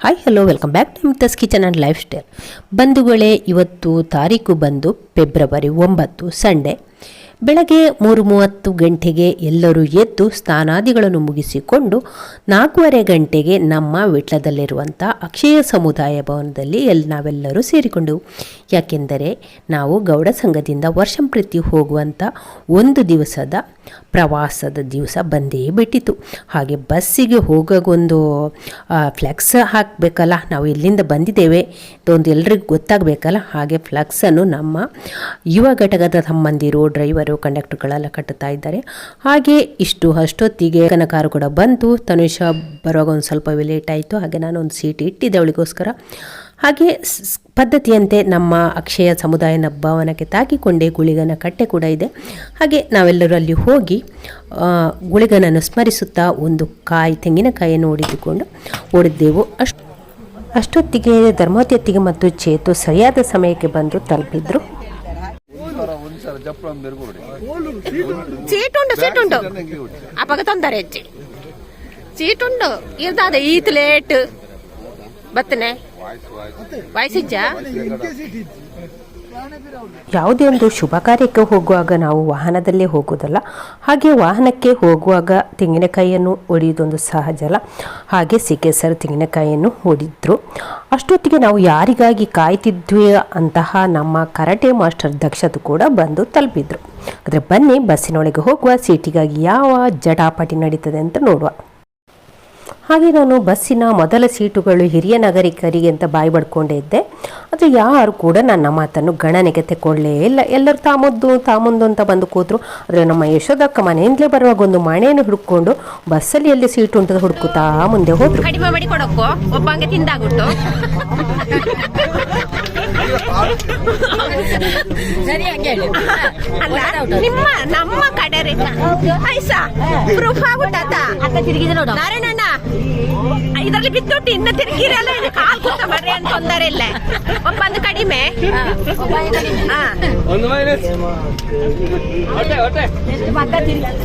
Hi hello welcome back to Mitha's kitchen and lifestyle ಬಂಧುಗಳೇ, ಇವತ್ತು ತಾರೀಕು ಬಂದು ಫೆಬ್ರವರಿ ಒಂಬತ್ತು, ಸಂಡೇ. ಬೆಳಗ್ಗೆ ಮೂರು ಮೂವತ್ತು ಗಂಟೆಗೆ ಎಲ್ಲರೂ ಎದ್ದು ಸ್ನಾನಾದಿಗಳನ್ನು ಮುಗಿಸಿಕೊಂಡು ನಾಲ್ಕೂವರೆ ಗಂಟೆಗೆ ನಮ್ಮ ವಿಟ್ಲದಲ್ಲಿರುವಂಥ ಅಕ್ಷಯ ಸಮುದಾಯ ಭವನದಲ್ಲಿ ಎಲ್ಲಿ ನಾವೆಲ್ಲರೂ ಸೇರಿಕೊಂಡೆವು ಯಾಕೆಂದರೆ ನಾವು ಗೌಡ ಸಂಘದಿಂದ ವರ್ಷಂಪ್ರತಿ ಹೋಗುವಂಥ ಒಂದು ದಿವಸದ ಪ್ರವಾಸದ ದಿವಸ ಬಂದೇ ಬಿಟ್ಟಿತು. ಹಾಗೆ ಬಸ್ಸಿಗೆ ಹೋಗೋಗೊಂದು ಫ್ಲೆಕ್ಸ್ ಹಾಕಬೇಕಲ್ಲ, ನಾವು ಇಲ್ಲಿಂದ ಬಂದಿದ್ದೇವೆ ಇದೊಂದು ಎಲ್ರಿಗೂ ಗೊತ್ತಾಗಬೇಕಲ್ಲ? ಹಾಗೆ ಫ್ಲೆಕ್ಸನ್ನು ನಮ್ಮ ಯುವ ಘಟಕದ ಸಂಬಂಧಿರು, ಡ್ರೈವರು, ಕಂಡಕ್ಟರ್ಗಳೆಲ್ಲ ಕಟ್ಟುತ್ತಾ ಇದ್ದಾರೆ. ಹಾಗೆ ಇಷ್ಟು ಅಷ್ಟೊತ್ತಿಗೆ ಕನಕಾರು ಕೂಡ ಬಂತು ತನುಷ ಬರುವಾಗ ಒಂದು ಸ್ವಲ್ಪ ಲೇಟ್ ಆಯಿತು. ಹಾಗೆ ನಾನು ಒಂದು ಸೀಟ್ ಇಟ್ಟಿದ್ದೆ ಅವಳಿಗೋಸ್ಕರ. ಹಾಗೆ ಪದ್ಧತಿಯಂತೆ ನಮ್ಮ ಅಕ್ಷಯ ಸಮುದಾಯನ ಭವನಕ್ಕೆ ತಾಕಿಕೊಂಡೇ ಗುಳಿಗನ ಕಟ್ಟೆ ಕೂಡ ಇದೆ. ಹಾಗೆ ನಾವೆಲ್ಲರೂ ಅಲ್ಲಿ ಹೋಗಿ ಗುಳಿಗನನ್ನು ಸ್ಮರಿಸುತ್ತಾ ಒಂದು ಕಾಯಿ ತೆಂಗಿನಕಾಯಿಯನ್ನು ಹೊಡೆದುಕೊಂಡು ಓಡಿದ್ದೆವು. ಅಷ್ಟು, ಅಷ್ಟೊತ್ತಿಗೆ ಧರ್ಮೋತ್ಯತ್ತಿಗೆ ಮತ್ತು ಚೇತು ಸರಿಯಾದ ಸಮಯಕ್ಕೆ ಬಂದು ತಲುಪಿದ್ರು. ಚೀಟುಂಡು ಚೀಟುಂಡು ಅಪ್ಪಗ ತೊಂದರೆ ಚೀಟುಂಡು ಇರ್ದಾದ ಈತ್ ಲೇಟ್ ಬತ್ತನೆ? ಯಾವುದೇ ಒಂದು ಶುಭ ಕಾರ್ಯಕ್ಕೆ ಹೋಗುವಾಗ ನಾವು ವಾಹನದಲ್ಲೇ ಹೋಗೋದಲ್ಲ ಹಾಗೆ ವಾಹನಕ್ಕೆ ಹೋಗುವಾಗ ತೆಂಗಿನಕಾಯಿಯನ್ನು ಒಡೆಯುವುದೊಂದು ಸಹಜ ಅಲ್ಲ. ಹಾಗೆ ಸಿಕ್ಕೇಸರ್ ತೆಂಗಿನಕಾಯಿಯನ್ನು ಹೊಡಿದ್ರು. ಅಷ್ಟೊತ್ತಿಗೆ ನಾವು ಯಾರಿಗಾಗಿ ಕಾಯ್ತಿದ್ವಿ ಅಂತಹ ನಮ್ಮ ಕರಾಟೆ ಮಾಸ್ಟರ್ ದಕ್ಷತೆ ಕೂಡ ಬಂದು ತಲುಪಿದ್ರು. ಆದರೆ ಬನ್ನಿ ಬಸ್ಸಿನೊಳಗೆ ಹೋಗುವ ಸೀಟಿಗಾಗಿ ಯಾವ ಜಟಾಪಟಿ ನಡೀತದೆ ಅಂತ ನೋಡುವ. ಹಾಗೆ ನಾನು ಬಸ್ಸಿನ ಮೊದಲ ಸೀಟುಗಳು ಹಿರಿಯ ನಾಗರಿಕರಿಗೆ ಅಂತ ಬಾಯಿ ಬಡ್ಕೊಂಡೇ ಇದ್ದೆ. ಆದರೆ ಯಾರು ಕೂಡ ನನ್ನ ಮಾತನ್ನು ಗಣನೆಗೆ ತೆಕ್ಕೊಳ್ಳೇ ಇಲ್ಲ. ಎಲ್ಲರೂ ತಾಮುದ್ದು ತಾಮುಂದು ಅಂತ ಬಂದು ಕೂತರು. ಆದರೆ ನಮ್ಮ ಯಶೋದಕ್ಕ ಮನೆಯಿಂದಲೇ ಬರುವಾಗ ಒಂದು ಮಣೆಯನ್ನು ಹುಡುಕೊಂಡು ಬಸ್ಸಲ್ಲಿ ಎಲ್ಲಿ ಸೀಟು ಉಂಟದ ಹುಡುಕುತ್ತಾ ಮುಂದೆ ಹೋದ್ರು. ಕಡಿಮೆ ಮಾಡಿ ಕೊಡಕ್ಕೋ ಒಬ್ಬಂಗೆ ನಿಮ್ಮ ನಮ್ಮ ಕಡೆ ರೀ ಐಸ ಪ್ರೂಫ್ ಆಗ್ಬಿಟ್ಟಾತ ನಾರಾಯಣಣ್ಣ ಇದರಲ್ಲಿ ಬಿತ್ತುಟ್ಟು ಇನ್ನ ತಿರುಗಿರಲ್ಲ ಇದು ಕಾಲ್ ಕೂತ ಬರ್ರಿ ಅಂತ ತೊಂದರೆ ಇಲ್ಲ. ಒಬ್ಬಂದು ಕಡಿಮೆ. ಹಾ ಒಂದು ಮೈನಸ್ ಹೊಟ್ಟೆ ಹೊಟ್ಟೆ.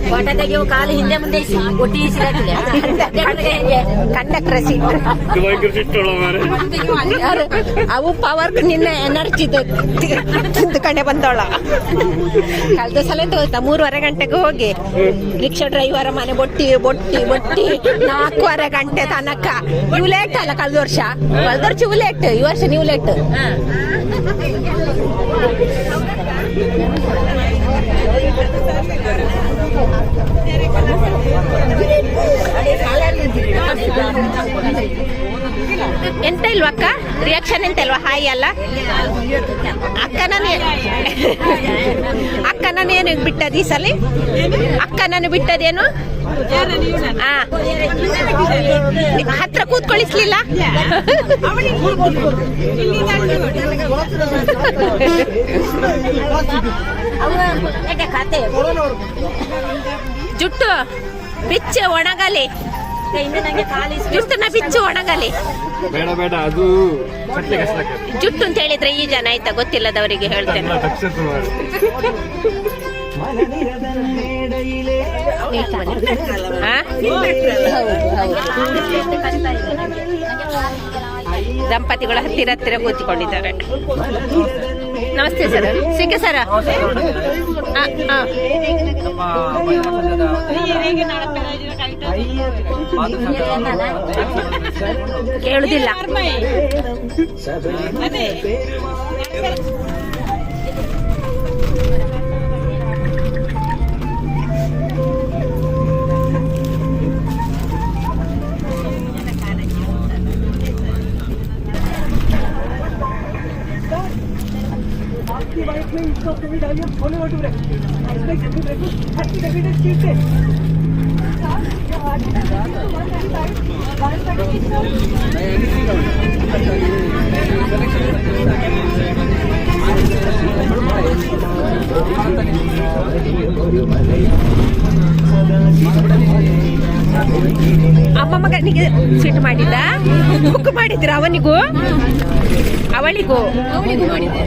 ಫೋಟೋ ತೆಗೆಯುವ ಕಾಲು ಹಿಂದೆ ಮುಂದೆ ಒಟ್ಟಿ ಕಂಡಕ್ಟರ್ ಸೀಟ್ ಅವು ಪವರ್ ನಿನ್ನ ಎನರ್ಜಿ ತಿಂದುಕೊಂಡೆ ಬಂದವಳ ಕಳೆದ ಸಲ ಹೋಯ್ತಾ ಮೂರುವರೆ ಗಂಟೆಗೆ ಹೋಗಿ ರಿಕ್ಷಾ ಡ್ರೈವರ್ ಮನೆ ಬೊಟ್ಟಿ ಬೊಟ್ಟಿ ಬೊಟ್ಟಿ ನಾಲ್ಕೂವರೆ ಗಂಟೆ ತನಕ. ನೀವು ಲೇಟ್ ಅಲ್ಲ ಕಳೆದ ವರ್ಷ? ಕಳೆದ ವರ್ಷ ಇವು ಲೇಟ್ ಈ ವರ್ಷ ನೀವು ಲೇಟ್ ಎಂತ ಇಲ್ವಾ ಅಕ್ಕ? ರಿಯಾಕ್ಷನ್ ಎಂತ ಇಲ್ವಾ? ಹಾಯ್ ಅಲ್ಲ? ಅಕ್ಕನ ಅಕ್ಕನೇನು ಬಿಟ್ಟದ ಈ ಸಲ? ಅಕ್ಕನನ್ನು ಬಿಟ್ಟದೇನು. ಹತ್ರ ಕೂತ್ಕೊಳಿಸ್ಲಿಲ್ಲ? ಜುಟ್ಟು, ಬಿಚ್ಚು ಒಣಗಲಿ. ಜುಟ್ಟನ್ನ ಬಿಚ್ಚು ಒಣಗಲಿ. ಬೇಡ ಬೇಡ ಅದು ಕಟ್ಟೆ ಕಷ್ಟಕ್ಕೆ ಜುಟ್ಟು ಅಂತ ಹೇಳಿದ್ರೆ ಈ ಜನ ಆಯ್ತಾ? ಗೊತ್ತಿಲ್ಲದವರಿಗೆ ಹೇಳ್ತೇನೆ? ದಂಪತಿಗಳು ಹತ್ತಿರ ಹತ್ತಿರ ಕೂತಿಕೊಂಡಿದ್ದಾರೆ. ನಮಸ್ತೆ ಸರ್. ಸಿಕ್ಕ ಸರ್. ಕೇಳುದಿಲ್ಲ. ಅಮ್ಮ ಮಗನಿಗೆ ಸಿಟ್ಟು ಮಾಡಿದ್ದ ಬುಕ್ ಮಾಡಿದ್ರ ಅವನಿಗೂ ಅವಳಿಗೂ ಅವಳಿಗೂ ಮಾಡಿದ್ದೆ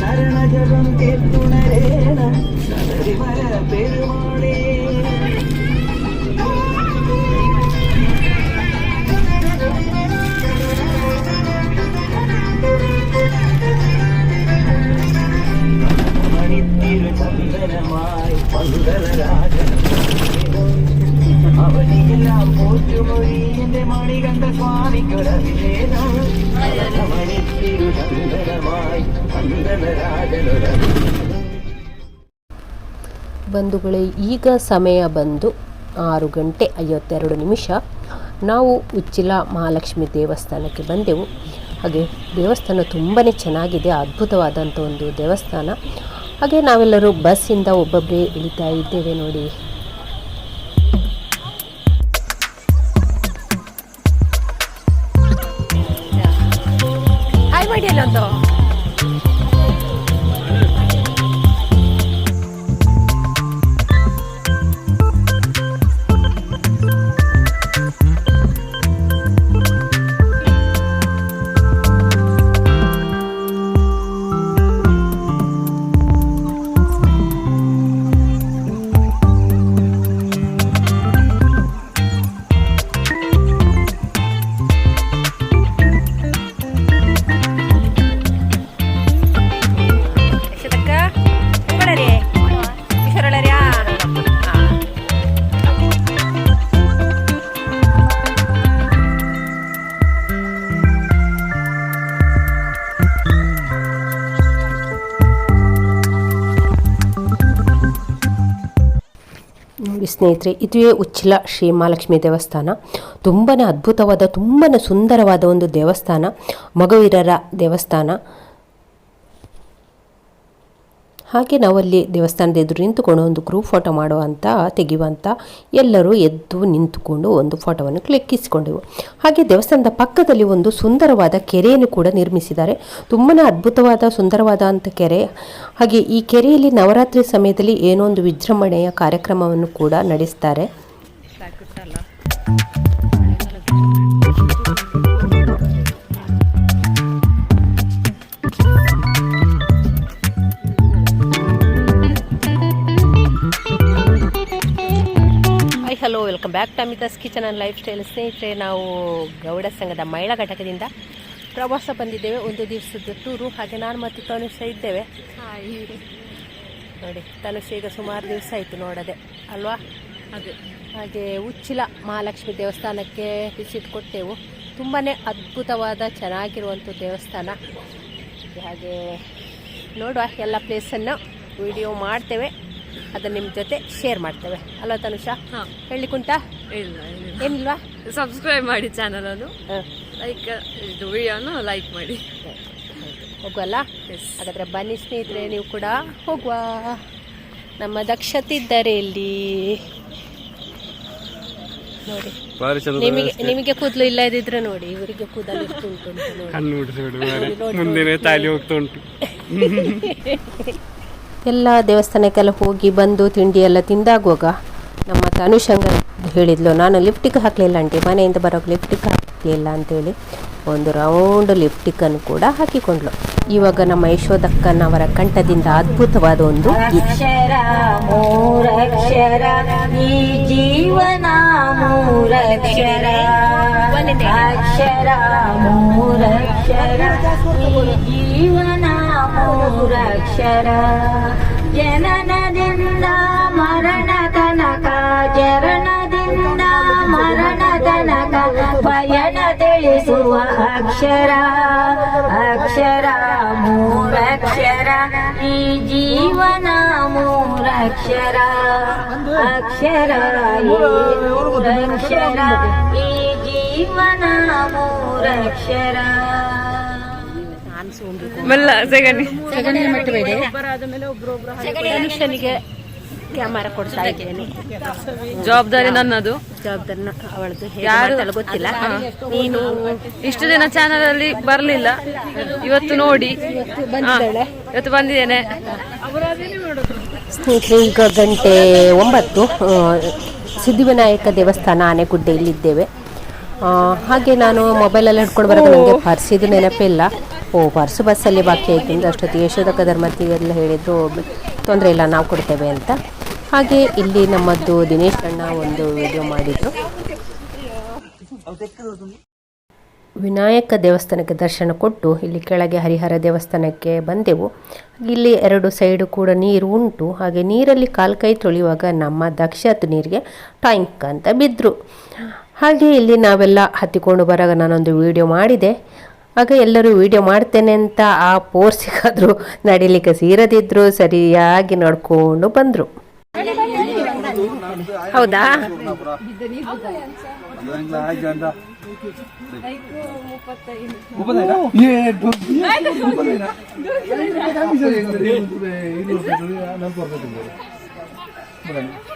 ശരണജപം കേട്ടുണരേണ ശബരിമല പെരുമാളേ. ಬಂಧುಗಳೇ, ಈಗ ಸಮಯ ಬಂದು ಆರು ಗಂಟೆ ಐವತ್ತೆರಡು ನಿಮಿಷ. ನಾವು ಉಚ್ಚಿಲ ಮಹಾಲಕ್ಷ್ಮಿ ದೇವಸ್ಥಾನಕ್ಕೆ ಬಂದೆವು. ಹಾಗೆ ದೇವಸ್ಥಾನ ತುಂಬಾ ಚೆನ್ನಾಗಿದೆ ಅದ್ಭುತವಾದಂಥ ಒಂದು ದೇವಸ್ಥಾನ. ಹಾಗೆ ನಾವೆಲ್ಲರೂ ಬಸ್ಸಿಂದ ಒಬ್ಬೊಬ್ಬರೇ ಇಳಿತಾ ಇದ್ದೇವೆ ನೋಡಿ. ಹಾಯ್ ಸ್ನೇಹಿತರೆ ಇದುವೇ ಉಚ್ಚಿಲ ಶ್ರೀ ಮಹಾಲಕ್ಷ್ಮಿ ದೇವಸ್ಥಾನ. ತುಂಬಾ ಅದ್ಭುತವಾದ ತುಂಬಾ ಸುಂದರವಾದ ಒಂದು ದೇವಸ್ಥಾನ ಮಗವೀರರ ದೇವಸ್ಥಾನ. ಹಾಗೆ ನಾವಲ್ಲಿ ದೇವಸ್ಥಾನದ ಎದುರು ನಿಂತುಕೊಂಡು ಒಂದು ಗ್ರೂಪ್ ಫೋಟೋ ಮಾಡುವಂಥ ತೆಗೆಯುವಂಥ ಎಲ್ಲರೂ ಎದ್ದು ನಿಂತುಕೊಂಡು ಒಂದು ಫೋಟೋವನ್ನು ಕ್ಲಿಕ್ಕಿಸಿಕೊಂಡೆವು ಹಾಗೆ ದೇವಸ್ಥಾನದ ಪಕ್ಕದಲ್ಲಿ ಒಂದು ಸುಂದರವಾದ ಕೆರೆಯನ್ನು ಕೂಡ ನಿರ್ಮಿಸಿದ್ದಾರೆ. ತುಂಬಾ ಅದ್ಭುತವಾದ, ಸುಂದರವಾದ ಅಂತ ಕೆರೆ. ಹಾಗೆ ಈ ಕೆರೆಯಲ್ಲಿ ನವರಾತ್ರಿ ಸಮಯದಲ್ಲಿ ಏನೋ ಒಂದು ವಿಜೃಂಭಣೆಯ ಕಾರ್ಯಕ್ರಮವನ್ನು ಕೂಡ ನಡೆಸ್ತಾರೆ. Hello welcome back to Amitha's kitchen and lifestyle ಸ್ನೇಹಿತರೆ ನಾವು ಗೌಡ ಸಂಘದ ಮಹಿಳಾ ಘಟಕದಿಂದ ಪ್ರವಾಸ ಬಂದಿದ್ದೇವೆ. ಒಂದು ದಿವಸದ ಟೂರು ಹಾಗೆ ನಾನು ಮತ್ತು ತನುಷ ಇದ್ದೇವೆ. ನೋಡಿ ತನುಷ ಈಗ ಸುಮಾರು ದಿವಸ ಆಯಿತು ನೋಡದೆ ಅಲ್ವಾ? ಅದೇ. ಹಾಗೆ ಉಚ್ಚಿಲ ಮಹಾಲಕ್ಷ್ಮಿ ದೇವಸ್ಥಾನಕ್ಕೆ ವಿಸಿಟ್ ಕೊಟ್ಟೆವು. ತುಂಬಾ ಅದ್ಭುತವಾದ ಚೆನ್ನಾಗಿರುವಂಥ ದೇವಸ್ಥಾನ. ಹಾಗೆ ನೋಡುವ ಎಲ್ಲ ಪ್ಲೇಸನ್ನು ವಿಡಿಯೋ ಮಾಡ್ತೇವೆ. ಅದನ್ನು ನಿಮ್ಮ ಜೊತೆ ಶೇರ್ ಮಾಡ್ತೇವೆ. ಅಲ್ವಾ ತನುಷ ಹಾ. ಹೇಳಿಕುಂಟಾ ಇಲ್ಲ ಇಲ್ಲ. ಏನಿಲ್ವಾ? ಸಬ್ಸ್ಕ್ರೈಬ್ ಮಾಡಿ ಚಾನಲ್ ಅನ್ನು. ಹಾಂ. ಲೈಕ್ ಇದು ವಿಡಿಯೋನು ಲೈಕ್ ಮಾಡಿ. ಹೋಗುವಲ್ಲ. ಹಾಗಾದ್ರೆ ಬನ್ನಿ ಸ್ನೇಹಿತರೆ ನೀವು ಕೂಡ ಹೋಗುವ. ನಮ್ಮ ದಕ್ಷತೆ ಇದ್ದಾರೆ ಇಲ್ಲಿ. ನೋಡಿ. ನಿಮಗೆ ನಿಮಗೆ ಕೂದಲು ಇಲ್ಲದಿದ್ರೆ ನೋಡಿ ಇವರಿಗೆ ಕೂದಲು ಎಷ್ಟು ಉಂಟು ಅಂತ ನೋಡಿ. ಕಣ್ಣು ಬಿಡಿಸ್ಬಿಡು ಮಾರ್ರೆ. ನೋಡಿ, ನೋಡಿ, ತಾಲಿ ಹೋಗ್ತಾ ಉಂಟು. ಎಲ್ಲ ದೇವಸ್ಥಾನಕ್ಕೆಲ್ಲ ಹೋಗಿ ಬಂದು ತಿಂಡಿ ಎಲ್ಲ ತಿಂದಾಗುವಾಗ ನಮ್ಮ ತನುಷಂಗ ಹೇಳಿದ್ಲು ನಾನು ಲಿಫ್ಟಿಗೆ ಹಾಕಲಿಲ್ಲ ಅಂಟಿ ಮನೆಯಿಂದ ಬರೋಕ್ಕೆ ಲಿಫ್ಟಿಗೆ ಹಾಕಲಿಲ್ಲ ಅಂತೇಳಿ. ಒಂದು ರೌಂಡ್ ಲಿಫ್ಟಿಕನ್ನು ಕೂಡ ಹಾಕಿಕೊಂಡ್ಲು ಇವಾಗ ನಮ್ಮ ಯಶೋದಕ್ಕನವರ ಕಂಠದಿಂದ ಅದ್ಭುತವಾದ ಒಂದು. ಅಕ್ಷರ ಮೂರಕ್ಷರ ಈ ಜೀವನ ಮೂರಕ್ಷರ. ಅಕ್ಷರ ಮೂರಕ್ಷರ ಈ ಜೀವನ ಮೂರಕ್ಷರ ಜನನದಿಂದ ಮರಣ ತನಕ ಜರಣದಿಂದ ಮರಣ ತನಕ ಪಯಣ ತಿಳಿಸುವ ಅಕ್ಷರ ಅಕ್ಷರ ಮೂರಕ್ಷರ, ಈ ಜೀವನ ಮೂರಕ್ಷರ, ಅಕ್ಷರ ಮೂರಕ್ಷರ ಈ ಜೀವನ ಮೂರಕ್ಷರ. ಮೆಲ್ಲ ಸೆಗಣಿ. ತನುಷನಿಗೆ ಕ್ಯಾಮರಾ ಕೊಡ್ತಾ ಇದ್ದೇನೆ. ಜವಾಬ್ದಾರಿ ನನ್ನದು. ಜವಾಬ್ದಾರಿ ಅವಳದು ಯಾರು? ಗೊತ್ತಿಲ್ಲ. ನೀನು ಇಷ್ಟು ದಿನ ಚಾನಲ್ ಅಲ್ಲಿ ಬರ್ಲಿಲ್ಲ. ಇವತ್ತು ನೋಡಿ. ಇವತ್ತು ಬಂದಿದ್ದೇನೆ. ಸ್ನೇಹಿತರೆ ಈಗ ಗಂಟೆ ಒಂಬತ್ತು. ಸಿದ್ಧಿವಿನಾಯಕ ದೇವಸ್ಥಾನ ಆನೆಗುಡ್ಡೆಯಲ್ಲಿದ್ದೇವೆ. ಆ, ಹಾಗೆ ನಾನು ಮೊಬೈಲಲ್ಲಿ ಹಿಡ್ಕೊಂಡು ಬರೋದು ನನಗೆ ಪರ್ಸಿದು ನೆನಪಿಲ್ಲ ಇಲ್ಲ. ಓ ಪರ್ಸು ಬಸ್ಸಲ್ಲಿ ಬಾಕಿ ಆಯ್ತು ಅಂದ್ರೆ ಅಷ್ಟೊತ್ತಿಗೆ ಯಶೋದಕ ಧರ್ಮತಿಗೆಲ್ಲ ಹೇಳಿದ್ದು ತೊಂದರೆ ಇಲ್ಲ ನಾವು ಕೊಡ್ತೇವೆ ಅಂತ. ಹಾಗೆ ಇಲ್ಲಿ ನಮ್ಮದು ದಿನೇಶ್ ಅಣ್ಣ ಒಂದು ವಿಡಿಯೋ ಮಾಡಿದ್ರು. ವಿನಾಯಕ ದೇವಸ್ಥಾನಕ್ಕೆ ದರ್ಶನ ಕೊಟ್ಟು ಇಲ್ಲಿ ಕೆಳಗೆ ಹರಿಹರ ದೇವಸ್ಥಾನಕ್ಕೆ ಬಂದೆವು. ಇಲ್ಲಿ ಎರಡು ಸೈಡು ಕೂಡ ನೀರು ಉಂಟು. ಹಾಗೆ ನೀರಲ್ಲಿ ಕಾಲು ಕೈ ತೊಳೆಯುವಾಗ ನಮ್ಮ ದಕ್ಷತ್ ನೀರಿಗೆ ಟಾಂಕ್ ಅಂತ ಬಿದ್ದರು ಹಾಗೆ ಇಲ್ಲಿ ನಾವೆಲ್ಲ ಹತ್ತಿಕೊಂಡು ಬರಾಗ ನಾನೊಂದು ವಿಡಿಯೋ ಮಾಡಿದೆ. ಆಗ ಎಲ್ಲರೂ ವಿಡಿಯೋ ಮಾಡ್ತೇನೆ ಅಂತ ಆ ಪೋರ್ಸಿಗಾದರೂ ನಡಿಲಿಕ್ಕೆ ಸೀರದಿದ್ರು, ಸರಿಯಾಗಿ ನಡ್ಕೊಂಡು ಬಂದರು. ಹೌದಾ. ¡Ay, cómo patay! ¡Ay, cómo patay! ¡Ay, cómo patay! ¡Ay, cómo patay! ¡Ay, cómo patay! ¡Ay, cómo patay!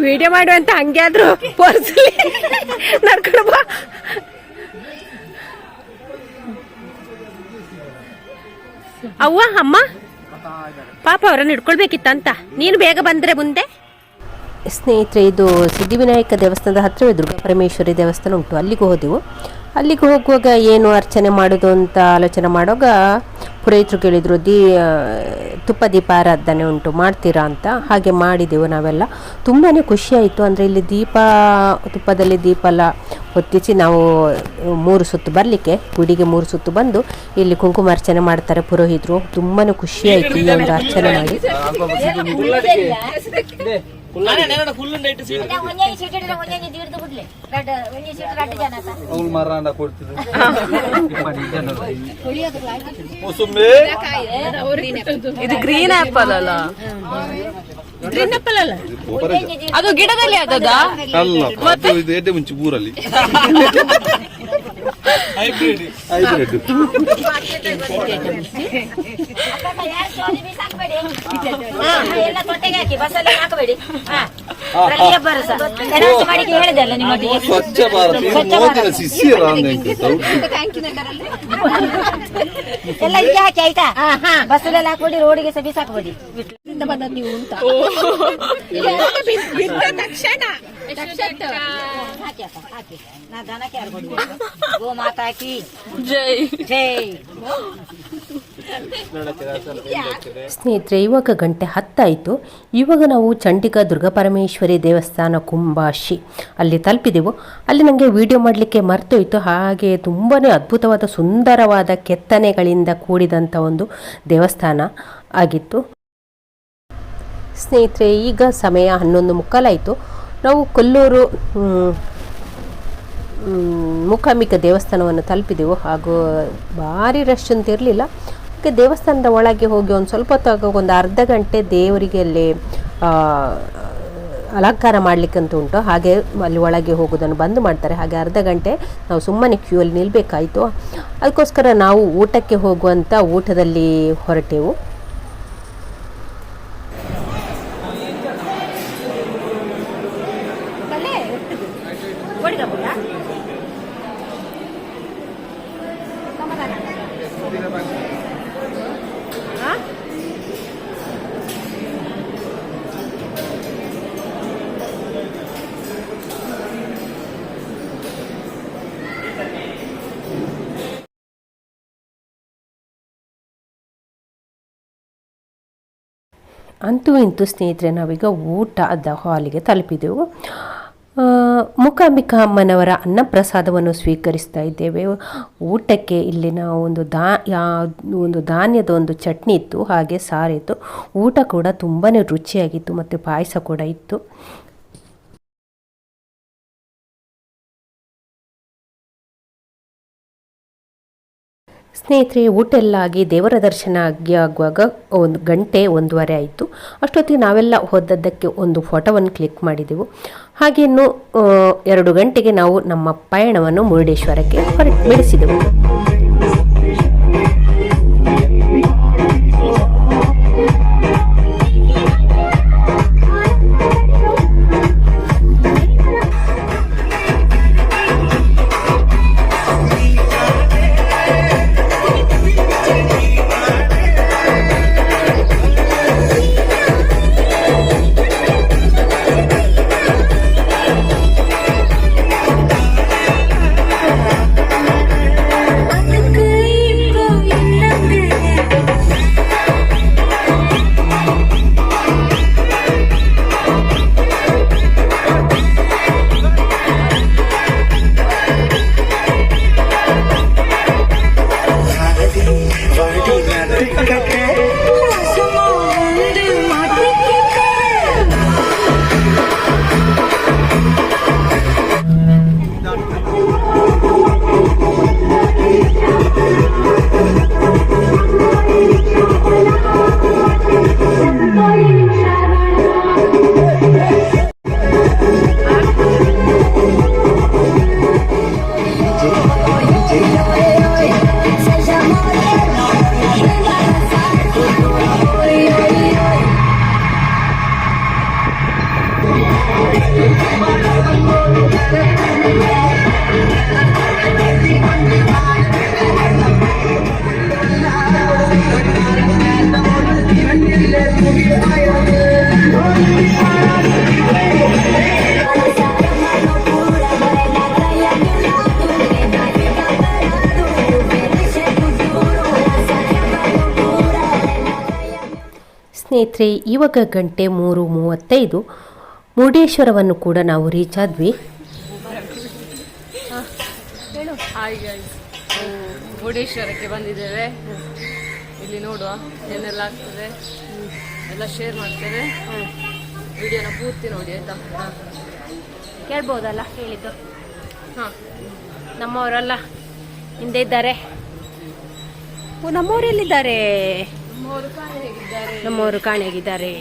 Video ಮಾಡುವಂತ ಹಂಗೆ ಆದ್ರೂ ಪರ್ಸಲಿ ನಡ್ಕೊಂಡು ಬಾ. ಅವ್ವ, ಅಮ್ಮ? ಪಾಪ ಅವರನ್ನು ಹಿಡ್ಕೊಳ್ಬೇಕಿತ್ತಂತ. ನೀನು ಬೇಗ ಬಂದ್ರೆ ಮುಂದೆ. ಸ್ನೇಹಿತರೆ, ಇದು ಸಿದ್ಧಿವಿನಾಯಕ ದೇವಸ್ಥಾನದ ಹತ್ತಿರವೇ ದುರ್ಗಾ ಪರಮೇಶ್ವರಿ ದೇವಸ್ಥಾನ ಉಂಟು. ಅಲ್ಲಿಗೆ ಹೋದೆವು. ಅಲ್ಲಿಗೆ ಹೋಗುವಾಗ ಏನು ಅರ್ಚನೆ ಮಾಡೋದು ಅಂತ ಆಲೋಚನೆ ಮಾಡುವಾಗ ಪುರೋಹಿತರು ಕೇಳಿದರು, ದೀ ತುಪ್ಪ ದೀಪ ಆರಾಧನೆ ಉಂಟು, ಮಾಡ್ತೀರಾ ಅಂತ? ಹಾಗೆ ಮಾಡಿದೆವು ನಾವೆಲ್ಲ. ತುಂಬಾ ಖುಷಿಯಾಯಿತು. ಅಂದರೆ ಇಲ್ಲಿ ದೀಪ, ತುಪ್ಪದಲ್ಲಿ ದೀಪ ಎಲ್ಲ ಹೊತ್ತಿಸಿ ನಾವು ಮೂರು ಸುತ್ತು ಬರಲಿಕ್ಕೆ, ಗುಡಿಗೆ ಮೂರು ಸುತ್ತು ಬಂದು ಇಲ್ಲಿ ಕುಂಕುಮಾರ್ಚನೆ ಮಾಡ್ತಾರೆ ಪುರೋಹಿತರು. ತುಂಬಾ ಖುಷಿಯಾಯಿತು ಈ ಒಂದು ಅರ್ಚನೆ ಮಾಡಿ. ಒಂದೇ ಸೀಟ್ ಇದ್ರೆ ಒಂದೇ ತೀರ್ದು ಬಿಡ್ಲಿ ರಡ್ ಒಂದೇ ಸೀಟ್ ರಡ್ ಜನ ಆತ. ಅವ್ಳು ಮರಾಂಡ ಕೊಡ್ತಿದ್ರು. ಇದು ಗ್ರೀನ್ ಆಪಲ್ ಅಲ್ಲ? ಅದು ಗಿಡದಲ್ಲಿ ಆದದ ಅಲ್ಲ ಮತ್ತೆ? ಇದು ಮುಂಚೆ ಊರಲ್ಲಿ. ಹೈಬ್ರಿಡ್ ಅಕ್ಕ, ಯಾರ್ ಸೋಲಿ ಬೀಸಾಕ್ಬೇಡಿ. ಹಾ, ಎಲ್ಲ ತೊಟ್ಟೆಗೆ ಹಾಕಿ ಬಸ್ಸಲ್ಲಿ ಹಾಕಬೇಡಿ. ಮಾಡಿಕ್ಕೆ ಹೇಳಿದೆ ಅಲ್ಲ ನಿಮ್ಮೊಟ್ಟಿಗೆ ಸ್ವಚ್ಛ ಭಾರತ. ಇದು ಮೋದಿನ ಎಲ್ಲ ಇಲ್ಲಿ ಹಾಕಿ ಆಯ್ತಾ? ಬಸ್ಸಲ್ಲೆಲ್ಲ ಹಾಕ್ಬೇಡಿ ರೋಡಿಗೆ ಸಹ ಬೀಸಾಕ್ಬೇಡಿ. ಹಾಕಿ ಅಕ್ಕ, ಹಾಕಿ. ನಾ ದನಕ್ಕೆ ಯಾರು ಗೋ ಮಾತಾ ಕಿ. ಜೈ. ಜೈ. ಸ್ನೇಹಿತರೆ, ಇವಾಗ ಗಂಟೆ ಹತ್ತಾಯಿತು. ಇವಾಗ ನಾವು ಚಂಡಿಕಾ ದುರ್ಗಾಪರಮೇಶ್ವರಿ ದೇವಸ್ಥಾನ ಕುಂಬಾಶಿ ಅಲ್ಲಿ ತಲುಪಿದೆವು. ಅಲ್ಲಿ ನನಗೆ ವಿಡಿಯೋ ಮಾಡಲಿಕ್ಕೆ ಮರ್ತೋಯ್ತು. ಹಾಗೆ ತುಂಬಾ ಅದ್ಭುತವಾದ ಸುಂದರವಾದ ಕೆತ್ತನೆಗಳಿಂದ ಕೂಡಿದಂಥ ಒಂದು ದೇವಸ್ಥಾನ ಆಗಿತ್ತು. ಸ್ನೇಹಿತರೆ, ಈಗ ಸಮಯ ಹನ್ನೊಂದು ಮುಕ್ಕಾಲಾಯಿತು. ನಾವು ಕೊಲ್ಲೂರು ಮೂಕಾಂಬಿಕಾ ದೇವಸ್ಥಾನವನ್ನು ತಲುಪಿದೆವು. ಹಾಗೂ ಭಾರಿ ರಶ್ ಅಂತ ಇರಲಿಲ್ಲ. ಹಾಗೆ ದೇವಸ್ಥಾನದ ಒಳಗೆ ಹೋಗಿ ಒಂದು ಸ್ವಲ್ಪ ಹೊತ್ತು ಒಂದು ಅರ್ಧ ಗಂಟೆ ದೇವರಿಗೆ ಅಲ್ಲಿ ಅಲಂಕಾರ ಮಾಡಲಿಕ್ಕಂತ ಉಂಟು. ಹಾಗೆ ಅಲ್ಲಿ ಒಳಗೆ ಹೋಗೋದನ್ನು ಬಂದ್ ಮಾಡ್ತಾರೆ. ಹಾಗೆ ಅರ್ಧ ಗಂಟೆ ನಾವು ಸುಮ್ಮನೆ ಕ್ಯೂ ಅಲ್ಲಿ ನಿಲ್ಲಬೇಕಾಯಿತು ಅದಕ್ಕೋಸ್ಕರ ನಾವು ಊಟಕ್ಕೆ ಹೋಗುವಂಥ ಊಟದಲ್ಲಿ ಹೊರಟೆವು. ಅಂತೂ ಇಂತೂ ಸ್ನೇಹಿತರೆ, ನಾವೀಗ ಊಟದ ಹಾಲಿಗೆ ತಲುಪಿದೆವು. ಮೂಕಾಂಬಿಕಾ ಅಮ್ಮನವರ ಅನ್ನಪ್ರಸಾದವನ್ನು ಸ್ವೀಕರಿಸ್ತಾ ಇದ್ದೇವೆ. ಊಟಕ್ಕೆ ಇಲ್ಲಿನ ಒಂದು ದಾ ಒಂದು ಧಾನ್ಯದ ಒಂದು ಚಟ್ನಿ ಇತ್ತು, ಹಾಗೆ ಸಾರಿತ್ತು ಊಟ ಕೂಡ ತುಂಬಾ ರುಚಿಯಾಗಿತ್ತು, ಮತ್ತು ಪಾಯಸ ಕೂಡ ಇತ್ತು. ಸ್ನೇಹಿತರೆ ಊಟ ಎಲ್ಲ ಆಗಿ ದೇವರ ದರ್ಶನ ಆಗಿ ಆಗುವಾಗ ಒಂದು ಗಂಟೆ, ಒಂದೂವರೆ ಆಯಿತು. ಅಷ್ಟೊತ್ತಿಗೆ ನಾವೆಲ್ಲ ಹೋದದ್ದಕ್ಕೆ ಒಂದು ಫೋಟೋವನ್ನು ಕ್ಲಿಕ್ ಮಾಡಿದೆವು. ಹಾಗೇನು ಎರಡು ಗಂಟೆಗೆ ನಾವು ನಮ್ಮ ಪಯಣವನ್ನು ಮುರುಡೇಶ್ವರಕ್ಕೆ ಹೊರ ಬೆಳೆಸಿದೆವು ಸ್ನೇಹಿತರೆ ಇವಾಗ ಗಂಟೆ ಮೂರು ಮೂವತ್ತೈದು. ಮುರುಡೇಶ್ವರವನ್ನು ಕೂಡ ನಾವು ರೀಚ್ ಆದ್ವಿ. ಮುರುಡೇಶ್ವರಕ್ಕೆ ಬಂದಿದ್ದೇವೆ. ಇಲ್ಲಿ ನೋಡುವ ಏನೆಲ್ಲ ಆಗ್ತದೆ. ಎಲ್ಲ ಶೇರ್ ಮಾಡ್ತೇವೆ. ವಿಡಿಯೋನ ಪೂರ್ತಿ ನೋಡಿ ಆಯ್ತಾ? ಕೇಳ್ಬೋದಲ್ಲ ಹೇಳಿದ್ದು? ಹಾಂ. ನಮ್ಮವರೆಲ್ಲ ಹಿಂದೆ ಇದ್ದಾರೆ. ಓ ನಮ್ಮವ್ರು ಎಲ್ಲಿದ್ದಾರೆ ನಮ್ಮವರು ಕಾಣೆಗಿದ್ದಾರೆ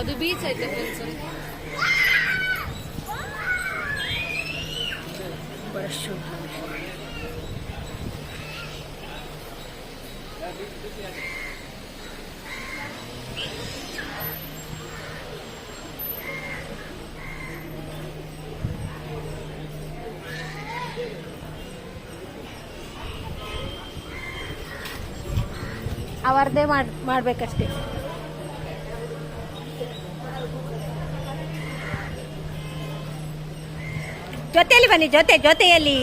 ಅದು ಬೀಚ್ ಐತೆ ಫ್ರೆಂಡ್ಸ್ ಅವರದೇ ಮಾಡ್ ಮಾಡ್ಬೇಕಷ್ಟೇ. ಜೊತೆಯಲ್ಲಿ ಬನ್ನಿ, ಜೊತೆ, ಜೊತೆಯಲ್ಲಿ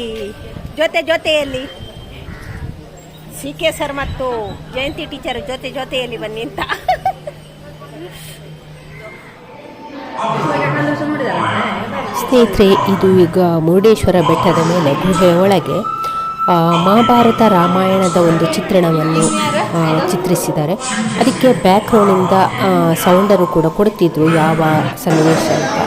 ಜೊತೆ, ಜೊತೆಯಲ್ಲಿ. ಸಿ ಕೆ ಸರ್ ಮತ್ತು ಜಯಂತಿ ಟೀಚರ್ ಜೊತೆ, ಜೊತೆಯಲ್ಲಿ ಬನ್ನಿ ಅಂತ. ಸ್ನೇಹಿತರೆ, ಇದು ಈಗ ಮುರುಡೇಶ್ವರ ಬೆಟ್ಟದ ಮೇಲೆ ಗುಹೆಯ ಒಳಗೆ ಮಹಾಭಾರತ ರಾಮಾಯಣದ ಒಂದು ಚಿತ್ರಣವನ್ನು ಚಿತ್ರಿಸಿದ್ದಾರೆ. ಅದಕ್ಕೆ ಬ್ಯಾಕ್ಗ್ರೌಂಡಿಂದ ಸೌಂಡರು ಕೂಡ ಕೊಡ್ತಿದ್ರು ಯಾವ ಸನ್ನಿವೇಶ ಅಂತ.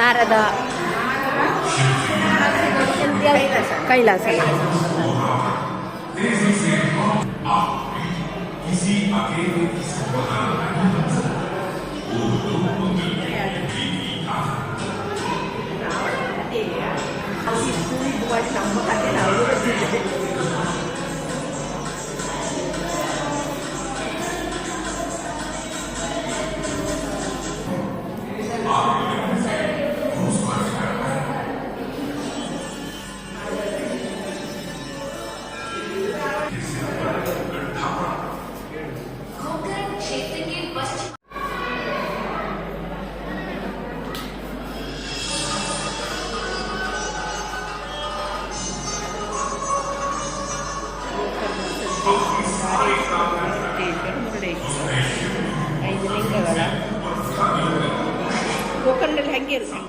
ನಾರದ ಕೈಲಾಸ. ಗೋಕರ್ಣದಲ್ಲಿ ಹೆಂಗೆ ಇರುತ್ತೆ